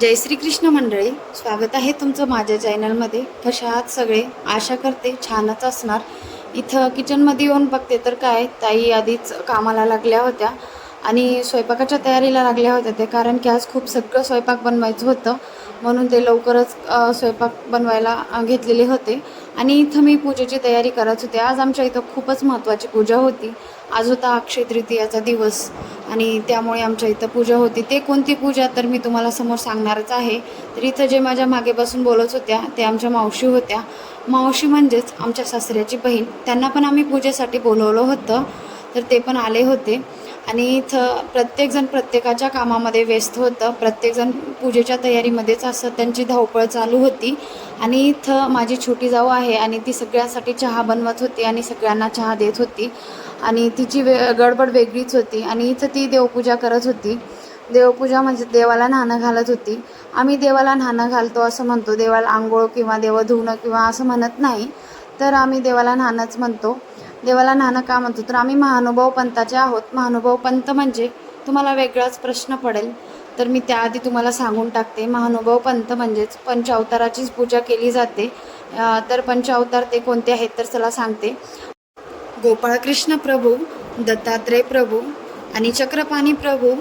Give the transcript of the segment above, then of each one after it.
जय श्री कृष्ण मंडळी स्वागत आहे तुमचं माझ्या चॅनलमध्ये. कशा आहात सगळे? आशा करते छानच असणार. इथं किचनमध्ये येऊन बघते तर काय ताई आधीच कामाला लागल्या होत्या. आणि स्वयंपाकाच्या तयारीला लागल्या होत्या ते कारण की आज खूप सगळं स्वयंपाक बनवायचं होतं. म्हणून ते लवकरच स्वयंपाक बनवायला घेतलेले होते. आणि इथं मी पूजेची तयारी करत होते. आज आमच्या इथं खूपच महत्त्वाची पूजा होती. आज होता अक्षय तृतीयाचा दिवस आणि त्यामुळे आमच्या इथं पूजा होती. ते कोणती पूजा तर मी तुम्हाला समोर सांगणारच आहे. तर इथं जे माझ्या मागे बसून बोलत होत्या ते आमच्या मावशी होत्या. मावशी म्हणजेच आमच्या सासऱ्याची बहीण. त्यांना पण आम्ही पूजेसाठी बोलवलं होतं. तर ते पण आले होते. आणि इथं प्रत्येकजण प्रत्येकाच्या कामामध्ये व्यस्त होतं. प्रत्येकजण पूजेच्या तयारीमध्येच असं त्यांची धावपळ चालू होती. आणि इथं माझी छोटी जाऊ आहे आणि ती सगळ्यासाठी चहा बनवत होती आणि सगळ्यांना चहा देत होती. आणि तिची वे गडबड वेगळीच होती. आणि इथं ती देवपूजा करत होती. देवपूजा म्हणजे देवाला न्हाणं घालत होती. आम्ही देवाला न्हाणं घालतो असं म्हणतो. देवाला आंघोळ किंवा देव धुणं किंवा असं म्हणत नाही. तर आम्ही देवाला न्हाणंच म्हणतो. देवाला नाना का म्हणतो? तर आम्ही महानुभाव पंथाचे आहोत. महानुभाव पंथ म्हणजे तुम्हाला वेगळाच प्रश्न पडेल. तर मी त्याआधी तुम्हाला सांगून टाकते. महानुभाव पंथ म्हणजेच पंचावताराचीच पूजा केली जाते. तर पंचावतार ते कोणते आहेत तर चला सांगते. गोपाळकृष्ण प्रभू दत्तात्रय प्रभू आणि चक्रपाणी प्रभू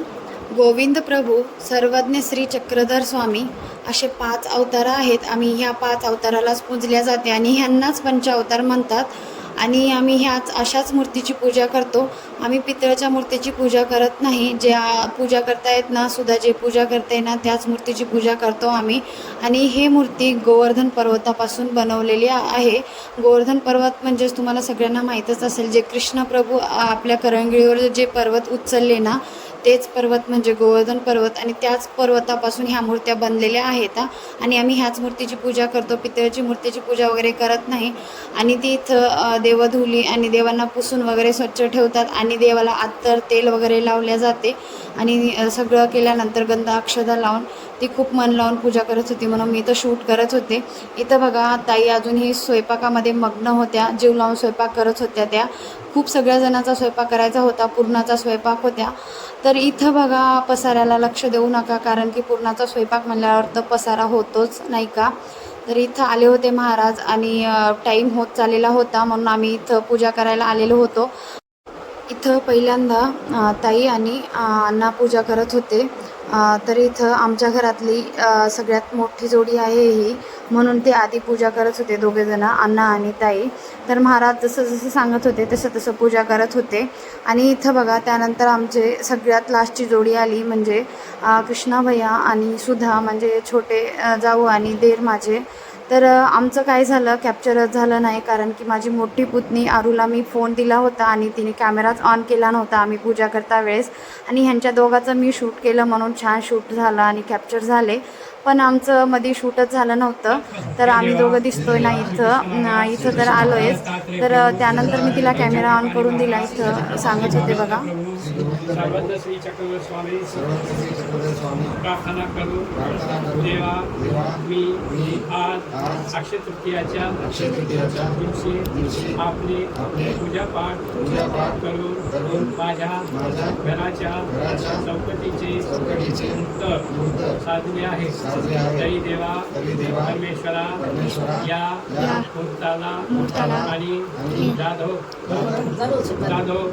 गोविंद प्रभू सर्वज्ञ श्री चक्रधर स्वामी असे पाच अवतार आहेत. आम्ही ह्या पाच अवतारालाच पूजल्या जाते आणि ह्यांनाच पंचावतार म्हणतात. आणि आम्ही ह्याच अशाच मूर्तीची पूजा करतो. आम्ही पितळच्या मूर्तीची पूजा करत नाही. ज्या पूजा करता येत ना सुद्धा जे पूजा करता ना त्याच मूर्तीची पूजा करतो आम्ही. आणि हे मूर्ती गोवर्धन पर्वतापासून बनवलेली आहे. गोवर्धन पर्वत म्हणजेच तुम्हाला सगळ्यांना माहीतच असेल जे कृष्ण प्रभू आपल्या करंगळीवर जे पर्वत उचलले ना तेच पर्वत म्हणजे गोवर्धन पर्वत आणि त्याच पर्वतापासून ह्या मूर्त्या बनलेल्या आहेत आणि आम्ही ह्याच मूर्तीची पूजा करतो. पितळची मूर्तीची पूजा वगैरे करत नाही. आणि ती इथं देवधुली आणि देवांना पुसून वगैरे स्वच्छ ठेवतात आणि देवाला आत्तर तेल वगैरे लावल्या जाते. आणि सगळं केल्यानंतर गंध अक्षदा लावून ती खूप मन लावून पूजा करत होती म्हणून मी इथं शूट करत होते. इथं बघा ताई अजूनही स्वयंपाकामध्ये मग्न होत्या जीव लावून स्वयंपाक करत होत्या त्या. खूप सगळ्या जणांचा स्वयंपाक करायचा होता पूर्णाचा स्वयंपाक होत्या. तर इथं बघा पसाऱ्याला लक्ष देऊ नका कारण की पूर्णाचा स्वयंपाक म्हणल्यावर तर पसारा होतोच नाही का? तर इथं आले होते महाराज आणि टाईम होत चाललेला होता म्हणून आम्ही इथं पूजा करायला आलेलो होतो. इथं पहिल्यांदा ताई आणि अण्णा पूजा करत होते. तर इथं आमच्या घरातली सगळ्यात मोठी जोडी आहे ही. म्हणून ते आधी पूजा करत होते दोघेजणं अण्णा आणि ताई. तर महाराज जसं जसं सांगत होते तसं तसं पूजा करत होते. आणि इथं बघा त्यानंतर आमचे सगळ्यात लास्टची जोडी आली म्हणजे कृष्णा भैया आणि सुधा म्हणजे छोटे जाऊ आणि देर माझे. तर आमचं काय झालं कॅप्चरच झालं नाही कारण की माझी मोठी पुतणी आरूला मी फोन दिला होता आणि तिने कॅमेराच ऑन केला नव्हता. आम्ही पूजा करता वेळेस. आणि ह्यांच्या दोघाचं मी शूट केलं म्हणून छान शूट झालं आणि कॅप्चर झाले. पण आमचं मध्ये शूटच झालं नव्हतं. तर आम्ही दोघं दिसतोय ना इथं. इथं तर आलो आहेच तर त्यानंतर मी तिला कॅमेरा ऑन करून दिला. इथं सांगत होते बघा. सर्वज्ञ श्री चक्रवर्ती स्वामी प्रार्थना करून देवा मी आज अक्षय तृतीयाच्या दिवशी आपले पूजापाठ करून माझ्या घराच्या चौकटीचे उत्तर साधले आहे तरी देवा परमेश्वरा या मूर्ताला आणि जाधव जाधव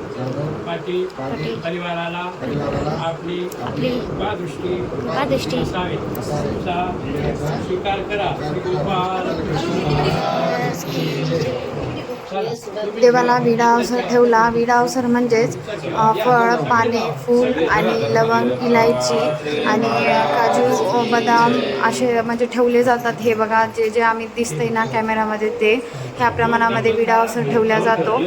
पाटील. परिवाराला आपली दृष्टी दृष्टी असावी स्वीकार करा. गोपाल देवाला विडा अवसर ठेवला. विडा अवसर म्हणजेच फळ पाने फूल आणि लवंग इलायची आणि काजू बदाम असे म्हणजे ठेवले जातात. हे बघा जे जे आम्ही दिसतंय ना कॅमेरामध्ये ते ह्या प्रमाणामध्ये विडा अवसर ठेवला जातो.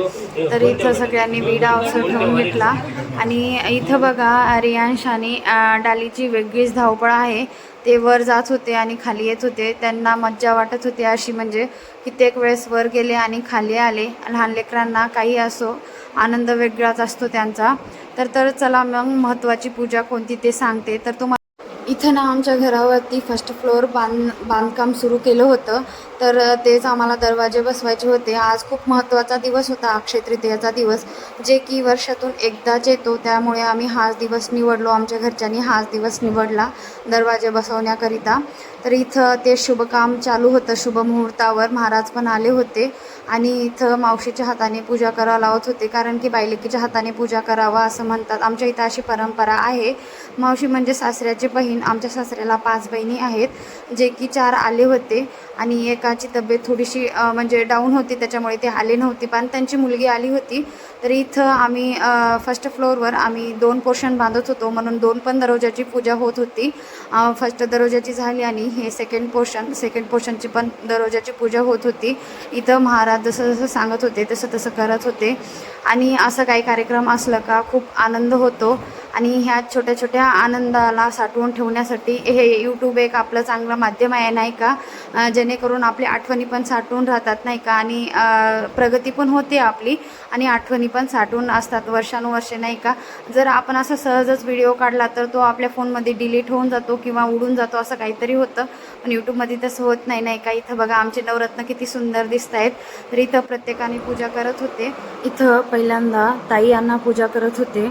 तर इथं सगळ्यांनी विडा अवसर ठेवून घेतला. आणि इथं बघा रियांश आणि डालीची वेगळीच धावपळ आहे. ते वर जात होते आणि खाली येत होते. त्यांना मज्जा वाटत होती अशी म्हणजे कित्येक वेळेस वर गेले आणि खाली आले. लहान लेकरांना काही असो आनंद वेगळाच असतो त्यांचा. तर तर चला मग महत्त्वाची पूजा कोणती ते सांगते. तर तुम्हाला इथं ना आमच्या घरावरती फर्स्ट फ्लोअर बांध बांधकाम सुरू केलं होतं. तर तेच आम्हाला दरवाजे बसवायचे होते. आज खूप महत्त्वाचा दिवस होता अक्षय तृतीयाचा दिवस. जे की वर्षातून एकदाच येतो. त्यामुळे आम्ही हाच दिवस निवडलो. आमच्या घरच्यांनी हाच दिवस निवडला दरवाजे बसवण्याकरिता. तर इथं ते शुभकाम चालू होतं शुभ मुहूर्तावर. महाराज पण आले होते आणि इथं मावशीच्या हाताने पूजा करावं लावत होते कारण की बायलेकीच्या हाताने पूजा करावा असं म्हणतात. आमच्या इथं अशी परंपरा आहे. मावशी म्हणजे सासऱ्याची बहीण आमच्या सासऱ्याला पाच बहिणी आहेत जे की चार आले होते आणि एकाची तब्येत थोडीशी म्हणजे डाऊन होती त्याच्यामुळे ते आले नव्हते. पण त्यांची मुलगी आली होती. तर इथं आम्ही फर्स्ट फ्लोअरवर आम्ही दोन पोर्शन बांधत होतो. म्हणून दोन पण दरवाजाची पूजा होत होती. फर्स्ट दरवाजाची झाली आणि हे सेकंड पोर्शन सेकंड पोर्शनची पण दरवाजाची पूजा होत होती. इथं महाराज जसं जसं सांगत होते तसं तसं करत होते. आणि असं काही कार्यक्रम असलं का खूप आनंद होतो. आणि ह्या छोट्या छोट्या आनंदाला साठवून ठेवण्यासाठी हे यूट्यूब एक आपलं चांगलं माध्यम आहे नाही का? जेणेकरून आपली आठवणी पण साठवून राहतात नाही का? आणि प्रगती पण होते आपली आणि आठवणी पण साठवून असतात वर्षानुवर्षे नाही का? जर आपण असं सहजच व्हिडिओ काढला तर तो आपल्या फोनमध्ये डिलीट होऊन जातो किंवा उडून जातो असं काहीतरी होतं. पण यूट्यूबमध्ये तसं होत नाही नाही का? इथं बघा आमचे नवरत्न किती सुंदर दिसत आहेत तर इथं प्रत्येकाने पूजा करत होते. इथं पहिल्यांदा ताई यांना पूजा करत होते.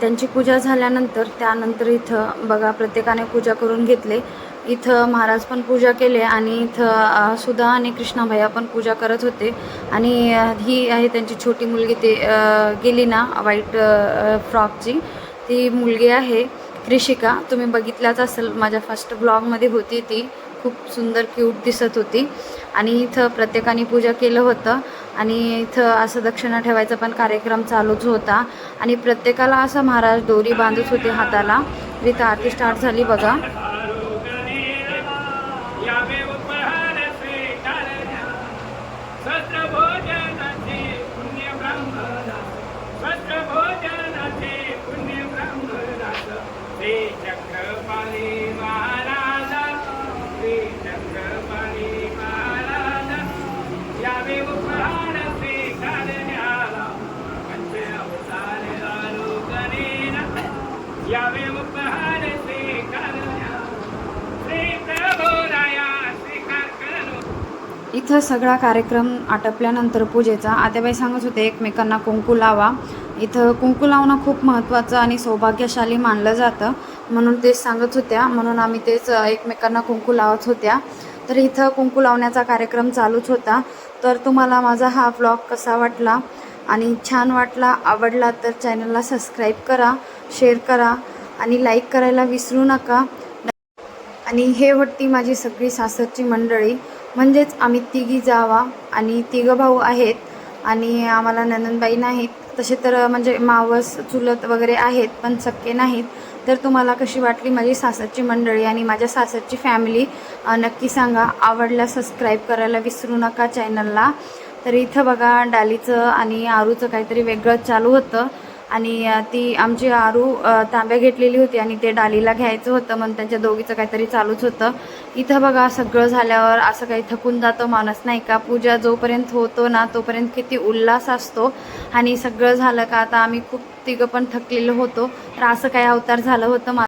त्यांची पूजा झाल्यानंतर त्यानंतर इथं बघा प्रत्येकाने पूजा करून घेतले. इथं महाराज पण पूजा केले आणि इथं सुधा आणि कृष्णाभैया पण पूजा करत होते. आणि ही आहे त्यांची छोटी मुलगी ते गेली ना व्हाईट फ्रॉकची. ती मुलगी आहे कृषिका. तुम्ही बघितल्याच असेल माझ्या फर्स्ट ब्लॉगमध्ये होती ती. खूप सुंदर क्यूट दिसत होती. आणि इथं प्रत्येकाने पूजा केलं होतं. आणि इथं असं दक्षिणा ठेवायचा पण कार्यक्रम चालूच होता. आणि प्रत्येकाला असं महाराज दोरी बांधत होते हाताला. इथं आरती स्टार्ट झाली बघा. इथं सगळा कार्यक्रम आटपल्यानंतर पूजेचा. आत्याबाई सांगत होते एकमेकांना कुंकू लावा. इथं कुंकू लावणं खूप महत्त्वाचं आणि सौभाग्यशाली मानलं जातं. म्हणून तेच सांगत होत्या. म्हणून आम्ही तेच एकमेकांना कुंकू लावत होत्या. तर इथं कुंकू लावण्याचा कार्यक्रम चालूच होता. तर तुम्हाला माझा हा ब्लॉग कसा वाटला आणि छान वाटला आवडला तर चॅनलला सबस्क्राईब करा शेअर करा. आणि लाईक करायला विसरू नका. आणि हे होती माझी सगळी सासरची मंडळी. म्हणजेच आम्ही तिघी जावा आणि तिघं भाऊ आहेत आणि आम्हाला नंदनबाई नाहीत. तसे तर म्हणजे मावस चुलत वगैरे आहेत पण सक्के नाहीत. तर तुम्हाला कशी वाटली माझी सासरची मंडळी आणि माझ्या सासरची फॅमिली नक्की सांगा. आवडला सबस्क्राईब करायला विसरू नका चॅनलला तर इथं बघा डालीचं आणि आरूचं काहीतरी वेगळंच चालू होतं. आणि ती आमची आरू तांब्या घेतलेली होती आणि ते डालीला घ्यायचं होतं म्हणून त्यांच्या दोघीचं काहीतरी चालूच होतं. इथं बघा सगळं झाल्यावर असं काही थकून जातं माणूस नाही का? पूजा जोपर्यंत होतो ना तोपर्यंत किती उल्हास असतो. आणि सगळं झालं का आता आम्ही खूप तिघं पण थकलेलो होतो. तर असं काही अवतार झालं होतं